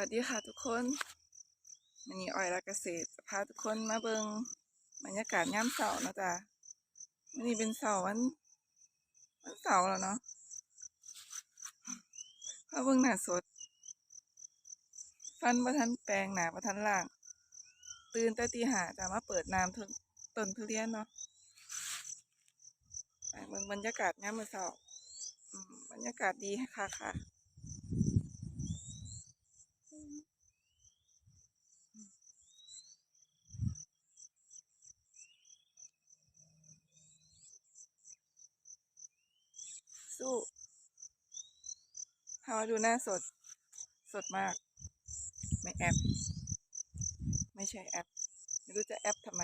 วัสดีค่ะทุกคนวันนี้ออยรักเกษตรพาทุกคนมาเบิงบรรยากาศย่มเสาร์นะจ๊ะวันนี้เป็นเสาร์วันวันเสาร์แล้วเนาะพาเบิงหน้าสด ฟันประทันแปลงหนาประทันล่าง ตื่นแต่ตีหาจะมาเปิดน้ำถึงต้นทุเรียนเนาะไปเบิงบรรยากาศย่มเสาร์บรรยากาศดีค่ะค่ะ สู้พามาดูหน้าสด สดมาก ไม่แอป ไม่ใช่แอป ไม่รู้จะแอปทำไม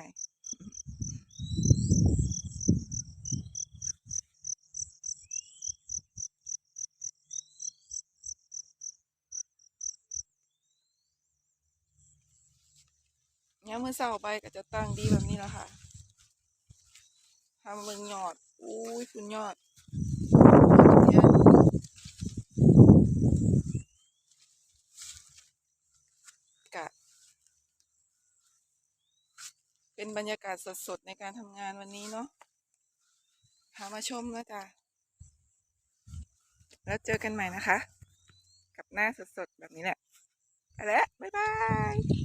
เนี่ยามมื่อเช้าไปก็จะตั้งดีแบบนี้แล้วค่ะทำเบิ่งยอด อุ้ยคุณยอด ยอดกะเป็นบรรยากาศสดๆในการทำงานวันนี้เนาะพามาชมนะจ๊ะแล้วเจอกันใหม่นะคะ กับหน้าสดๆแบบนี้แหละไปแล้ว บ๊ายบาย